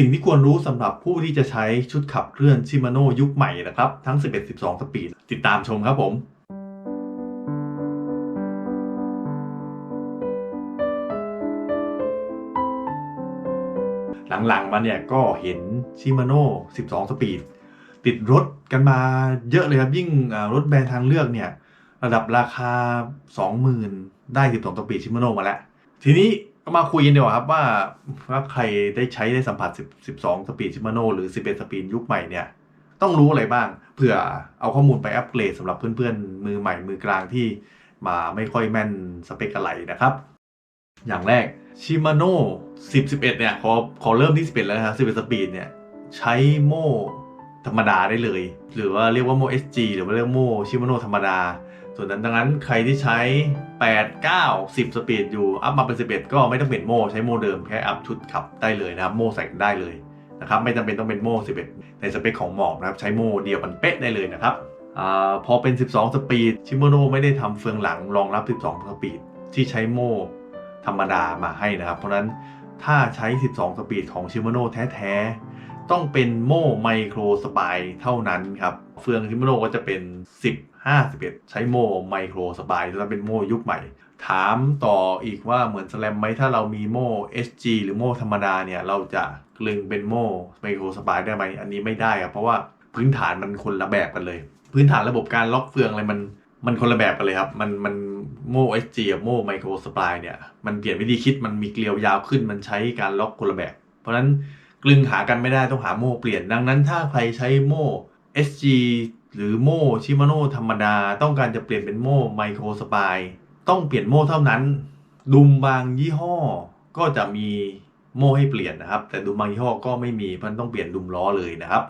สิ่งที่ควรรู้สำหรับผู้ที่จะใช้ชุดขับเคลื่อนชิมาโนยุคใหม่นะครับ ทั้ง 11-12 สปีด ติดตามชมครับผมหลังๆมาเนี่ยก็เห็นชิมาโน่12 สปีด ติดรถกันมาเยอะเลยครับ ยิ่งรถแบรนด์ทางเลือกเนี่ย ระดับราคา 20,000 ได้ 12 สปีดชิมาโน่มาแล้ว ทีนี้ ก็มาคุยกันดีกว่าครับว่าว่าใครได้ใช้ได้สัมผัส10 12 สปีดชิมาโน่หรือ 11 สปีดยุคใหม่เนี่ย ต้องรู้อะไรบ้างเผื่อเอาข้อมูลไปอัปเกรดสำหรับเพื่อนๆ มือใหม่มือกลางที่มาไม่ค่อยแม่นสเปคอะไรนะครับ อย่างแรกชิมาโน่10 11 เนี่ยขอขอเริ่มที่ 11 แล้วนะครับ11 สปีดเนี่ย ใช้โม่ ธรรมดาได้เลย หรือว่าเรียกว่าโม SG หรือว่าเรียกโมชิมโนธรรมดา ส่วนนั้นดังนั้นใครที่ใช้ 8 9 10 สปีดอยู่ อัพมาเป็น 11 ก็ไม่ต้องเปลี่ยนโมใช้โมเดิมแค่อัพชุดขับได้เลยนะครับโมใส่ได้เลยนะครับไม่จำเป็นต้องเป็นโม่ 11 ในสเปคของหมอกนะครับ ใช้โม่เดียวกันเป๊ะได้เลยนะครับอพอเป็น 12 สปีด ชิโมโนไม่ได้ทำเฟืองหลังรองรับ 12 สปีด ที่ใช้โม่ธรรมดามาให้นะครับ เพราะฉะนั้นถ้าใช้ 12 สปีดของชิโมโนแท้ ๆ ต้องเป็นโม่ไมโครสปายเท่านั้นครับ เฟืองชิโมโนก็จะเป็น 10 51 ใช้โม่ไมโครสปายแล้วเป็นโม่ยุคใหม่ ถามต่ออีกว่าเหมือนสแลมไหมถ้าเรามีโม่ SG หรือโม่ธรรมดาเนี่ย เราจะกลึงเป็นโม่ไมโครสปายได้ไหมอันนี้ไม่ได้ครับเพราะว่าพื้นฐานมันคนละแบบกันเลย พื้นฐานระบบการล็อกเฟืองอะไรมันมันคนละแบบกันเลยครับ มันมันโม่ SG กับโม่ไมโครสปายเนี่ย มันเปลี่ยนวิธีคิด มันมีเกลียวยาวขึ้น มันใช้การล็อกคนละแบบ เพราะฉะนั้น กลึงหากันไม่ได้ต้องหาโม่เปลี่ยน ดังนั้นถ้าใครใช้โม่ SG หรือโม่ชิมาโน่ธรรมดา ต้องการจะเปลี่ยนเป็นโม่ไมโครสปายต้องเปลี่ยนโม่เท่านั้น ดุมบางยี่ห้อ ก็จะมีโม่ให้เปลี่ยนนะครับ แต่ดุมบางยี่ห้อก็ไม่มีเพราะฉะนั้นต้องเปลี่ยนดุมล้อเลยนะครับ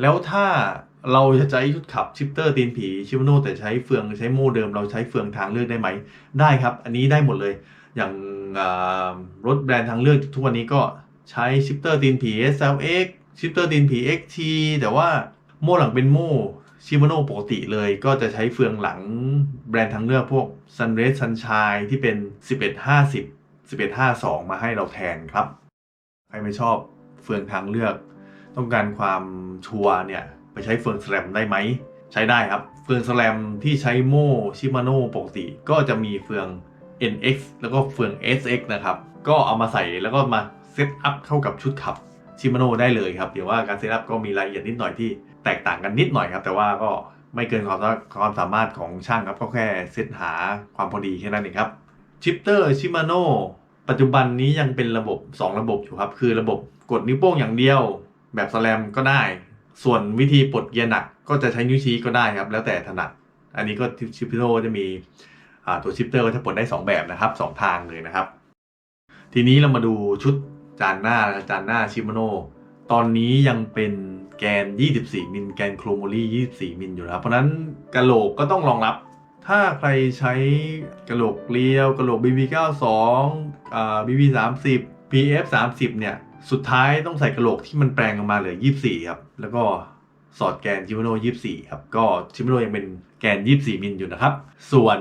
แล้วถ้าเราจะใช้ชุดขับชิปเตอร์ตีนผีชิมาโน่แต่ใช้เฟืองใช้โม่เดิมเราใช้เฟืองทางเลือกได้ไหม ได้ครับ อันนี้ได้หมดเลย อย่างรถแบรนด์ทางเลือกทุกวันนี้ก็ ใช้ชิปเตอร์ตีนผี SLX ชิปเตอร์ตีนผี XT แต่ว่าโม่หลังเป็นโม่ชิมาโน่ปกติเลยก็จะใช้เฟืองหลังแบรนด์ทางเลือกพวก Sunray Sunshine ที่เป็น 1150 1152 มาให้เราแทนครับ ใครไม่ชอบเฟืองทางเลือก ต้องการความชัวร์เนี่ย ไปใช้เฟืองแสลมได้ไหม ใช้ได้ครับ เฟืองแสลมที่ใช้โม่ชิมาโน่ปกติ ก็จะมีเฟือง NX แล้วก็เฟือง SX นะครับ ก็เอามาใส่แล้วก็มา ซตอัพเข้ากับชุดขับชิมาโน่ได้เลยครับเดี๋ยวว่าการเซตอัพก็มีรายละเอียดนิดหน่อยที่แตกต่างกันนิดหน่อยครับ แต่ว่าก็ไม่เกินความความสามารถของช่างครับก็แค่เซตหาความพอดีแค่นั้นเองครับชิปเตอร์ชิมาโน่ปัจจุบันนี้ยังเป็นระบบ 2 ระบบอยู่ครับ คือระบบกดนิ้วโป้งอย่างเดียว แบบสแลมก็ได้ ส่วนวิธีปลดเกียร์หนักก็จะใช้นิ้วชี้ก็ได้ครับ แล้วแต่ถนัด อันนี้ก็ชิปโน่จะมีตัวชิปเตอร์ก็จะปลดได้ 2 แบบนะครับ 2 ทางเลยนะครับ ทีนี้เรามาดูชุด จานหน้านะจานหน้าชิมโนตอนนี้ยังเป็นแกน 24 มิลแกนโครโมลี่ 24 มิลอยู่นะครับเพราะฉะนั้นกะโหลกก็ต้องรองรับ ถ้าใครใช้กะโหลกเกลียวกะโหลก BB92 อ่า BB30 PF30 เนี่ยสุดท้ายต้องใส่กะโหลกที่มันแปลงออกมาเหลือ 24 ครับ แล้วก็สอดแกนชิมโน24 ครับ ก็ชิมโนยังเป็นแกน 24 มิลอยู่นะครับ ส่วน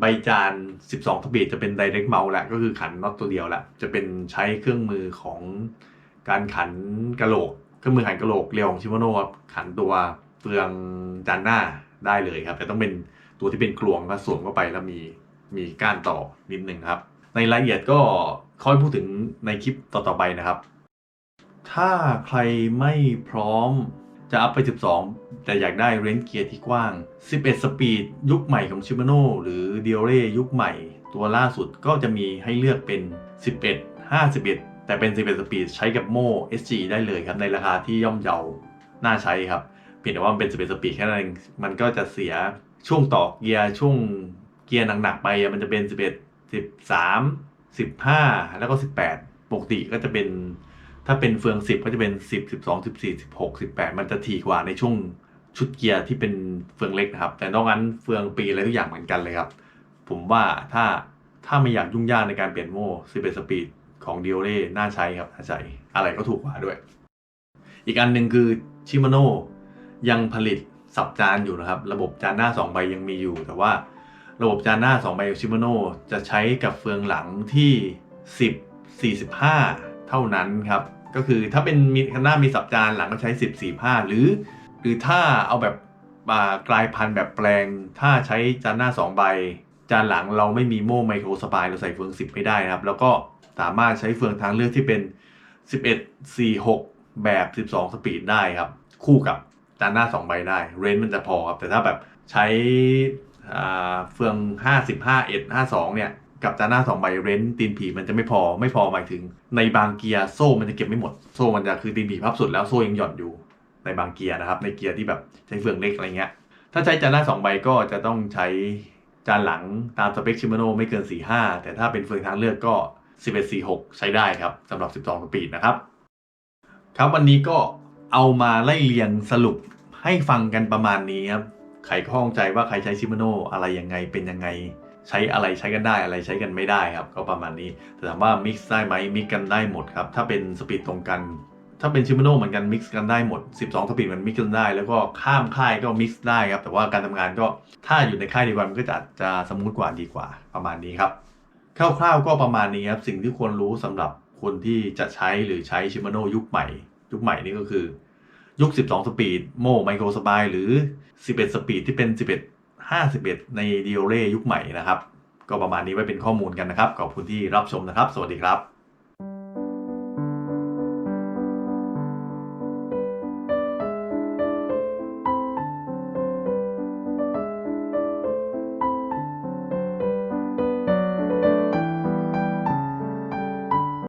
ใบจาน 12 สปีดจะเป็น direct mouse แหละ ก็คือขันน็อตตัวเดียวแหละ จะเป็นใช้เครื่องมือของการขันกระโหลก เครื่องมือขันกระโหลกเรียวของชิมโนครับขันตัวเฟืองจานหน้าได้เลยครับ แต่ต้องเป็นตัวที่เป็นกลวงแล้วสวมเข้าไปแล้วมีมีก้านต่อนิดนึงครับ ในรายละเอียดก็ค่อยพูดถึงในคลิปต่อๆไปนะครับ ถ้าใครไม่พร้อม จะอัพไป 12 แต่อยากได้เรนจ์เกียร์ที่กว้าง 11 สปีด ยุคใหม่ของ Shimano หรือ d i o r e ยุคใหม่ ตัวล่าสุดก็จะมีให้เลือกเป็น 11 51 แต่เป็น 11 สปีดใช้กับโม่ SG ได้เลยครับ ในราคาที่ย่อมเยาน่าใช้ครับ เพียงแต่ว่ามันเป็น 11 สปีดแค่นั้นเองมันก็จะเสียช่วงต่อเกียร์ช่วงเกียร์หนักๆไปมันจะเป็น 11 13 15 แล้วก็ 18 ปกติก็จะเป็น ถ้าเป็นเฟือง10ก็จะเป็น10 12 14 16 18มันจะถี่กว่าในช่วงชุดเกียร์ที่เป็นเฟืองเล็กนะครับ แต่นอกนั้นเฟืองปีอะไรทุกอย่างเหมือนกันเลยครับ ผมว่าถ้าถ้าไม่อยากยุ่งยากในการเปลี่ยนโม่11สปีดของ d i o r e น่าใช้ครับน่าใช้อะไรก็ถูกกว่าด้วย อีกอันหนึ่งคือชิมาโน่ยังผลิตสับจานอยู่นะครับ ระบบจานหน้า 2 ใบยังมีอยู่ แต่ว่าระบบจานหน้า 2 ใบของชิมาโน่จะใช้กับเฟืองหลังที่ 10 45 เท่านั้นครับ ก็คือถ้าเป็นมีข้างหน้ามีสับจานหลังก็ใช้10 45หรือ หรือถ้าเอาแบบกลายพันธุ์แบบแปลง ถ้าใช้จานหน้า 2 ใบ จานหลังเราไม่มีโม่ไมโครสปายเราใส่เฟือง 10 ไม่ได้นะครับ แล้วก็สามารถใช้เฟืองทางเลือกที่เป็น 11 46 แบบ 12 สปีดได้ครับ คู่กับจานหน้า 2 ใบได้เรนจ์มันจะพอครับแต่ถ้าแบบใช้อ่าเฟือง 55 1 52 เนี่ย กับจานหน้า2ใบเรนจ์ตีนผีมันจะไม่พอไม่พอหมายถึง ในบางเกียร์โซ่มันจะเก็บไม่หมดโซ่มันจะคือตีนผีพับสุดแล้วโซ่ยังหย่อนอยู่ ในบางเกียร์นะครับในเกียร์ที่แบบใช้เฟืองเล็กอะไรเงี้ยถ้าใช้จานหน้า2ใบก็จะต้องใช้จานหลังตามสเปคชิม a โนไม่เกิน 45 แต่ถ้าเป็นเฟืองทางเลือกก็ 11 46 ใช้ได้ครับสำหรับ 12สปีดนะครับ ครับวันนี้ก็เอามาไล่เรียงสรุปให้ฟังกันประมาณนี้ครับใครข้องใจว่าใครใช้ชิม a โนอะไรยังไงเป็นยังไง ใช้อะไรใช้กันได้อะไรใช้กันไม่ได้ครับ ก็ประมาณนี้แต่ถามว่ามิกซ์ได้ไหมมิกกันได้หมดครับ ถ้าเป็นสปีดตรงกัน ถ้าเป็นชิมโนเหมือนกันมิกซ์กันได้หมด 12 สปีดมันมิกซ์กันได้ แล้วก็ข้ามค่ายก็มิกซ์ได้ครับแต่ว่าการทำงานก็ถ้าอยู่ในค่ายเดียวกันมันก็จะจะสมูทกว่าดีกว่าประมาณนี้ครับคร่าวๆก็ประมาณนี้ครับสิ่งที่ควรรู้สำหรับคนที่จะใช้หรือใช้ชิมโนยุคใหม่ ยุคใหม่นี่ก็คือยุค 12 สปีดโมไมโครสปายหรือ 11 สปีดที่เป็น 11 51 ในดิโอเรยุคใหม่นะครับ ก็ประมาณนี้ไว้เป็นข้อมูลกันนะครับ ขอบคุณที่รับชมนะครับ สวัสดีครับ